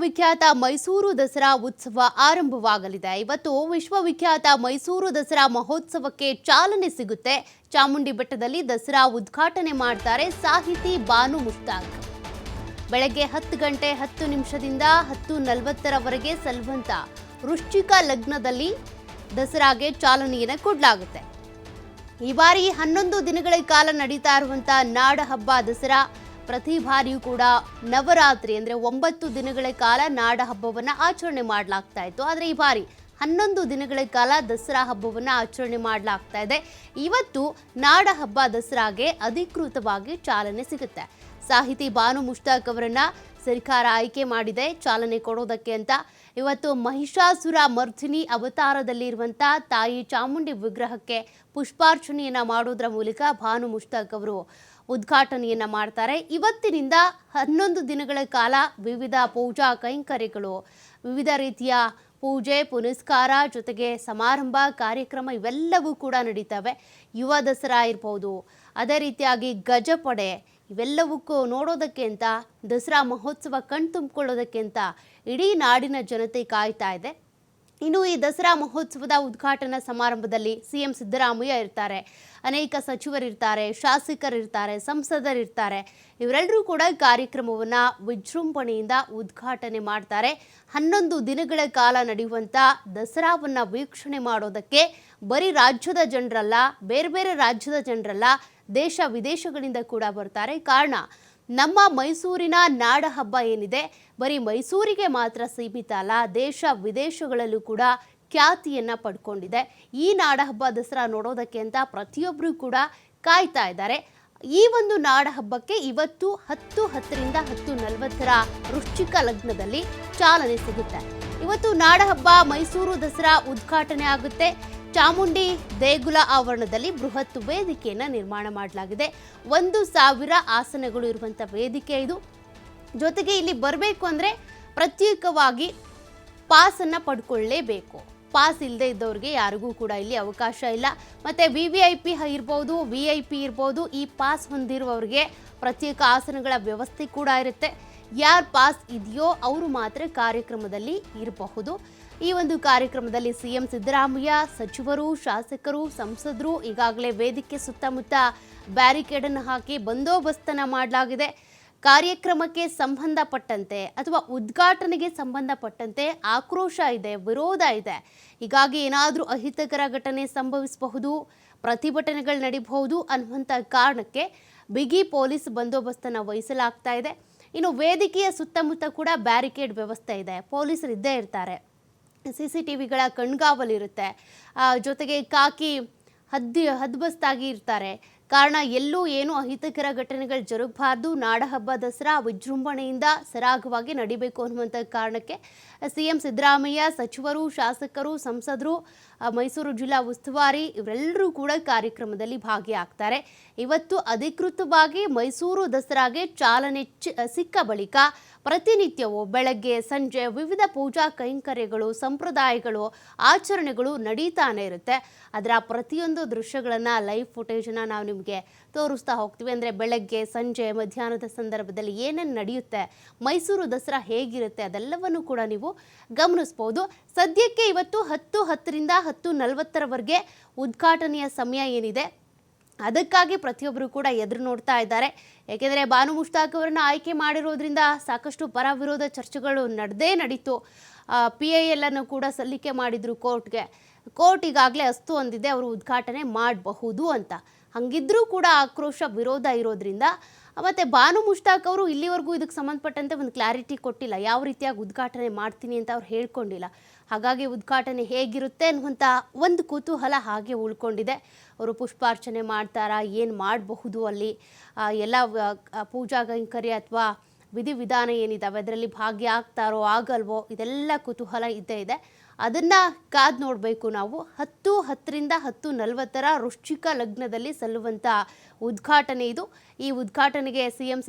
ವಿಖ್ಯಾತ ಮೈಸೂರು ದಸರಾ ಉತ್ಸವ ಆರಂಭವಾಗಲಿದೆ. ಇವತ್ತು ವಿಶ್ವವಿಖ್ಯಾತ ಮೈಸೂರು ದಸರಾ ಮಹೋತ್ಸವಕ್ಕೆ ಚಾಲನೆ ಸಿಗುತ್ತೆ. ಚಾಮುಂಡಿ ಬೆಟ್ಟದಲ್ಲಿ ದಸರಾ ಉದ್ಘಾಟನೆ ಮಾಡ್ತಾರೆ ಸಾಹಿತಿ ಬಾನು ಮುಷ್ತಾಕ್ ಬೆಳಗ್ಗೆ ಹತ್ತು ಗಂಟೆ ಹತ್ತು ನಿಮಿಷದಿಂದ ಹತ್ತು ನಲವತ್ತರವರೆಗೆ ಸಲ್ವಂತ ವೃಶ್ಚಿಕ ಲಗ್ನದಲ್ಲಿ ದಸರಾಗೆ ಚಾಲನೆಯನ್ನು ಕೊಡಲಾಗುತ್ತೆ. ಈ ಬಾರಿ ಹನ್ನೊಂದು ದಿನಗಳ ಕಾಲ ನಡೀತಾ ಇರುವಂತಹ ನಾಡಹಬ್ಬ ದಸರಾ ಪ್ರತಿ ಬಾರಿಯೂ ಕೂಡ ನವರಾತ್ರಿ ಅಂದ್ರೆ ಒಂಬತ್ತು ದಿನಗಳ ಕಾಲ ನಾಡ ಹಬ್ಬವನ್ನ ಆಚರಣೆ ಮಾಡಲಾಗ್ತಾ ಇತ್ತು. ಆದ್ರೆ ಈ ಬಾರಿ ಹನ್ನೊಂದು ದಿನಗಳ ಕಾಲ ದಸರಾ ಹಬ್ಬವನ್ನ ಆಚರಣೆ ಮಾಡಲಾಗ್ತಾ ಇದೆ. ಇವತ್ತು ನಾಡ ಹಬ್ಬ ದಸರಾಗೆ ಅಧಿಕೃತವಾಗಿ ಚಾಲನೆ ಸಿಗುತ್ತೆ. ಸಾಹಿತಿ ಬಾನು ಮುಷ್ತಾಕ್ ಅವರನ್ನ ಸರ್ಕಾರ ಆಯ್ಕೆ ಮಾಡಿದೆ, ಚಾಲನೆ ಕೊಡೋದಕ್ಕೆ ಅಂತ. ಇವತ್ತು ಮಹಿಷಾಸುರ ಮರ್ಧಿನಿ ಅವತಾರದಲ್ಲಿರುವಂಥ ತಾಯಿ ಚಾಮುಂಡಿ ವಿಗ್ರಹಕ್ಕೆ ಪುಷ್ಪಾರ್ಚನೆಯನ್ನು ಮಾಡೋದ್ರ ಮೂಲಕ ಭಾನು ಮುಷ್ತಾಕ್ ಅವರು ಉದ್ಘಾಟನೆಯನ್ನ ಮಾಡ್ತಾರೆ. ಇವತ್ತಿನಿಂದ ಹನ್ನೊಂದು ದಿನಗಳ ಕಾಲ ವಿವಿಧ ಪೂಜಾ ಕೈಂಕರ್ಯಗಳು, ವಿವಿಧ ರೀತಿಯ ಪೂಜೆ, ಪುನಸ್ಕಾರ ಜೊತೆಗೆ ಸಮಾರಂಭ, ಕಾರ್ಯಕ್ರಮ ಇವೆಲ್ಲವೂ ಕೂಡ ನಡೀತವೆ. ಯುವ ದಸರಾ ಇರ್ಬೋದು, ಅದೇ ರೀತಿಯಾಗಿ ಗಜಪಡೆ ಇವೆಲ್ಲವಕ್ಕೂ ನೋಡೋದಕ್ಕೆ ಅಂತ, ದಸರಾ ಮಹೋತ್ಸವ ಕಣ್ತುಂಬಿಕೊಳ್ಳೋದಕ್ಕೆ ಅಂತ ಇಡೀ ನಾಡಿನ ಜನತೆ ಕಾಯ್ತಾ ಇದೆ. ಇನ್ನು ಈ ದಸರಾ ಮಹೋತ್ಸವದ ಉದ್ಘಾಟನಾ ಸಮಾರಂಭದಲ್ಲಿ ಸಿಎಂ ಸಿದ್ದರಾಮಯ್ಯ ಇರ್ತಾರೆ. ಅನೇಕ ಸಚಿವರಿರ್ತಾರೆ, ಶಾಸಕರಿರ್ತಾರೆ, ಸಂಸದರಿರ್ತಾರೆ. ಇವರೆಲ್ಲರೂ ಕೂಡ ಕಾರ್ಯಕ್ರಮವನ್ನು ವಿಜೃಂಭಣೆಯಿಂದ ಉದ್ಘಾಟನೆ ಮಾಡ್ತಾರೆ. ಹನ್ನೊಂದು ದಿನಗಳ ಕಾಲ ನಡೆಯುವಂಥ ದಸರಾವನ್ನು ವೀಕ್ಷಣೆ ಮಾಡೋದಕ್ಕೆ ಬರೀ ರಾಜ್ಯದ ಜನರಲ್ಲ, ಬೇರೆ ಬೇರೆ ರಾಜ್ಯದ ಜನರಲ್ಲ, ದೇಶ ವಿದೇಶಗಳಿಂದ ಕೂಡ ಬರ್ತಾರೆ. ಕಾರಣ ನಮ್ಮ ಮೈಸೂರಿನ ನಾಡ ಹಬ್ಬ ಏನಿದೆ? ಬರೀ ಮೈಸೂರಿಗೆ ಮಾತ್ರ ಸೀಮಿತ ಅಲ್ಲ, ದೇಶ ವಿದೇಶಗಳಲ್ಲೂ ಕೂಡ ಖ್ಯಾತಿಯನ್ನ ಪಡ್ಕೊಂಡಿದೆ. ಈ ನಾಡಹಬ್ಬ ದಸರಾ ನೋಡೋದಕ್ಕೆ ಅಂತ ಪ್ರತಿಯೊಬ್ಬರೂ ಕೂಡ ಕಾಯ್ತಾ ಇದ್ದಾರೆ. ಈ ಒಂದು ನಾಡ ಹಬ್ಬಕ್ಕೆ ಇವತ್ತು ಹತ್ತು ಹತ್ತರಿಂದ ಹತ್ತು ನಲವತ್ತರ ವೃಶ್ಚಿಕ ಲಗ್ನದಲ್ಲಿ ಚಾಲನೆ ಸಿಗುತ್ತೆ. ಇವತ್ತು ನಾಡಹಬ್ಬ ಮೈಸೂರು ದಸರಾ ಉದ್ಘಾಟನೆ ಆಗುತ್ತೆ. ಚಾಮುಂಡಿ ದೇಗುಲ ಆವರಣದಲ್ಲಿ ಬೃಹತ್ ವೇದಿಕೆಯನ್ನು ನಿರ್ಮಾಣ ಮಾಡಲಾಗಿದೆ. ಒಂದು ಸಾವಿರ ಆಸನಗಳು ಇರುವಂಥ ವೇದಿಕೆ ಇದು. ಜೊತೆಗೆ ಇಲ್ಲಿ ಬರಬೇಕು ಅಂದರೆ ಪ್ರತ್ಯೇಕವಾಗಿ ಪಾಸನ್ನು ಪಡ್ಕೊಳ್ಳೇಬೇಕು. ಪಾಸ್ ಇಲ್ಲದೆ ಇದ್ದವ್ರಿಗೆ ಯಾರಿಗೂ ಕೂಡ ಇಲ್ಲಿ ಅವಕಾಶ ಇಲ್ಲ. ಮತ್ತು ವಿ ವಿ ಐ ಪಿ ಇರ್ಬೋದು ವಿ ಐ ಪಿ ಇರ್ಬೋದು, ಈ ಪಾಸ್ ಹೊಂದಿರುವವರಿಗೆ ಪ್ರತ್ಯೇಕ ಆಸನಗಳ ವ್ಯವಸ್ಥೆ ಕೂಡ ಇರುತ್ತೆ. ಯಾರು ಪಾಸ್ ಇದೆಯೋ ಅವರು ಮಾತ್ರ ಕಾರ್ಯಕ್ರಮದಲ್ಲಿ ಇರಬಹುದು. ಈ ಒಂದು ಕಾರ್ಯಕ್ರಮದಲ್ಲಿ ಸಿಎಂ ಸಿದ್ದರಾಮಯ್ಯ, ಸಚಿವರು, ಶಾಸಕರು, ಸಂಸದರು ಈಗಾಗಲೇ ವೇದಿಕೆ ಸುತ್ತಮುತ್ತ ಬ್ಯಾರಿಕೇಡ್ ಅನ್ನು ಹಾಕಿ ಬಂದೋಬಸ್ತನ ಮಾಡಲಾಗಿದೆ. ಕಾರ್ಯಕ್ರಮಕ್ಕೆ ಸಂಬಂಧಪಟ್ಟಂತೆ ಅಥವಾ ಉದ್ಘಾಟನೆಗೆ ಸಂಬಂಧಪಟ್ಟಂತೆ ಆಕ್ರೋಶ ಇದೆ, ವಿರೋಧ ಇದೆ. ಹೀಗಾಗಿ ಏನಾದರೂ ಅಹಿತಕರ ಘಟನೆ ಸಂಭವಿಸಬಹುದು, ಪ್ರತಿಭಟನೆಗಳು ನಡೀಬಹುದು ಅನ್ನುವಂಥ ಕಾರಣಕ್ಕೆ ಬಿಗಿ ಪೊಲೀಸ್ ಬಂದೋಬಸ್ತನ್ನು ವಹಿಸಲಾಗ್ತಾ ಇದೆ. ಇನ್ನು ವೇದಿಕೆಯ ಸುತ್ತಮುತ್ತ ಕೂಡ ಬ್ಯಾರಿಕೇಡ್ ವ್ಯವಸ್ಥೆ ಇದೆ. ಪೊಲೀಸರು ಇದ್ದೇ ಇರ್ತಾರೆ. ಸಿ ಸಿ ಟಿ ವಿಗಳ ಕಣ್ಗಾವಲಿರುತ್ತೆ ಜೊತೆಗೆ ಕಾಕಿ ಹದ್ದಿ, ಹದ್ಬಸ್ತಾಗಿ ಇರ್ತಾರೆ. ಕಾರಣ ಎಲ್ಲೂ ಏನು ಅಹಿತಕರ ಘಟನೆಗಳು ಜರುಗಬಾರ್ದು. ನಾಡಹಬ್ಬ ದಸರಾ ವಿಜೃಂಭಣೆಯಿಂದ ಸರಾಗವಾಗಿ ನಡಿಬೇಕು ಅನ್ನುವಂಥ ಕಾರಣಕ್ಕೆ ಸಿ ಎಂ ಸಿದ್ದರಾಮಯ್ಯ, ಸಚಿವರು, ಶಾಸಕರು, ಸಂಸದರು ಮೈಸೂರು ಜಿಲ್ಲಾ ಉಸ್ತುವಾರಿ ಇವರೆಲ್ಲರೂ ಕೂಡ ಕಾರ್ಯಕ್ರಮದಲ್ಲಿ ಭಾಗಿಯಾಗ್ತಾರೆ. ಇವತ್ತು ಅಧಿಕೃತವಾಗಿ ಮೈಸೂರು ದಸರಾಗೆ ಚಾಲನೆ ಸಿಕ್ಕ ಬಳಿಕ ಪ್ರತಿನಿತ್ಯವೂ ಬೆಳಗ್ಗೆ, ಸಂಜೆ ವಿವಿಧ ಪೂಜಾ ಕೈಂಕರ್ಯಗಳು, ಸಂಪ್ರದಾಯಗಳು, ಆಚರಣೆಗಳು ನಡೀತಾನೆ ಇರುತ್ತೆ. ಅದರ ಪ್ರತಿಯೊಂದು ದೃಶ್ಯಗಳನ್ನು ಲೈವ್ ಫುಟೇಜನ್ನು ನಾವು ನಿಮಗೆ ತೋರಿಸ್ತಾ ಹೋಗ್ತೀವಿ. ಅಂದರೆ ಬೆಳಗ್ಗೆ, ಸಂಜೆ, ಮಧ್ಯಾಹ್ನದ ಸಂದರ್ಭದಲ್ಲಿ ಏನೇನು ನಡೆಯುತ್ತೆ, ಮೈಸೂರು ದಸರಾ ಹೇಗಿರುತ್ತೆ, ಅದೆಲ್ಲವನ್ನು ಕೂಡ ನೀವು ಗಮನಿಸ್ಬೋದು. ಸದ್ಯಕ್ಕೆ ಇವತ್ತು ಹತ್ತು ಹತ್ತರಿಂದ ಹತ್ತು ನಲವತ್ತರವರೆಗೆ ಉದ್ಘಾಟನೆಯ ಸಮಯ ಏನಿದೆ? ಅದಕ್ಕಾಗಿ ಪ್ರತಿಯೊಬ್ಬರು ಕೂಡ ಎದುರು ನೋಡ್ತಾ ಇದ್ದಾರೆ. ಏಕೆಂದರೆ ಬಾನು ಮುಷ್ತಾಕ್ ಅವರನ್ನು ಆಯ್ಕೆ ಮಾಡಿರೋದ್ರಿಂದ ಸಾಕಷ್ಟು ಪರ ವಿರೋಧ ಚರ್ಚೆಗಳು ನಡೆದೇ ನಡೀತು. ಪಿ ಐ ಎಲ್ ಅನ್ನು ಕೂಡ ಸಲ್ಲಿಕೆ ಮಾಡಿದ್ರು ಕೋರ್ಟ್ಗೆ. ಕೋರ್ಟ್ ಈಗಾಗಲೇ ಅಸ್ತು ಅಂದಿದೆ ಅವರು ಉದ್ಘಾಟನೆ ಮಾಡಬಹುದು ಅಂತ. ಹಂಗಿದ್ರೂ ಕೂಡ ಆಕ್ರೋಶ ವಿರೋಧ ಇರೋದ್ರಿಂದ, ಮತ್ತು ಬಾನು ಮುಷ್ತಾಕ್ ಅವರು ಇಲ್ಲಿವರೆಗೂ ಇದಕ್ಕೆ ಸಂಬಂಧಪಟ್ಟಂತೆ ಒಂದು ಕ್ಲಾರಿಟಿ ಕೊಟ್ಟಿಲ್ಲ. ಯಾವ ರೀತಿಯಾಗಿ ಉದ್ಘಾಟನೆ ಮಾಡ್ತೀನಿ ಅಂತ ಅವ್ರು ಹೇಳ್ಕೊಂಡಿಲ್ಲ. ಹಾಗಾಗಿ ಉದ್ಘಾಟನೆ ಹೇಗಿರುತ್ತೆ ಅನ್ನುವಂಥ ಒಂದು ಕುತೂಹಲ ಹಾಗೆ ಉಳ್ಕೊಂಡಿದೆ. ಅವರು ಪುಷ್ಪಾರ್ಚನೆ ಮಾಡ್ತಾರಾ, ಏನು ಮಾಡಬಹುದು ಅಲ್ಲಿ? ಎಲ್ಲ ಪೂಜಾ ಕೈಂಕರ್ಯ ಅಥವಾ ವಿಧಿವಿಧಾನ ಏನಿದಾವೆ, ಅದರಲ್ಲಿ ಭಾಗಿಯಾಗ್ತಾರೋ, ಆಗಲ್ವೋ, ಇದೆಲ್ಲ ಕುತೂಹಲ ಇದ್ದೇ ಇದೆ. ಅದನ್ನು ಕಾದು ನೋಡಬೇಕು ನಾವು. ಹತ್ತು ಹತ್ತರಿಂದ ಹತ್ತು ನಲವತ್ತರ ವೃಶ್ಚಿಕ ಲಗ್ನದಲ್ಲಿ ಸಲ್ಲುವಂಥ ಉದ್ಘಾಟನೆ ಇದು. ಈ ಉದ್ಘಾಟನೆಗೆ ಸಿ ಎಂ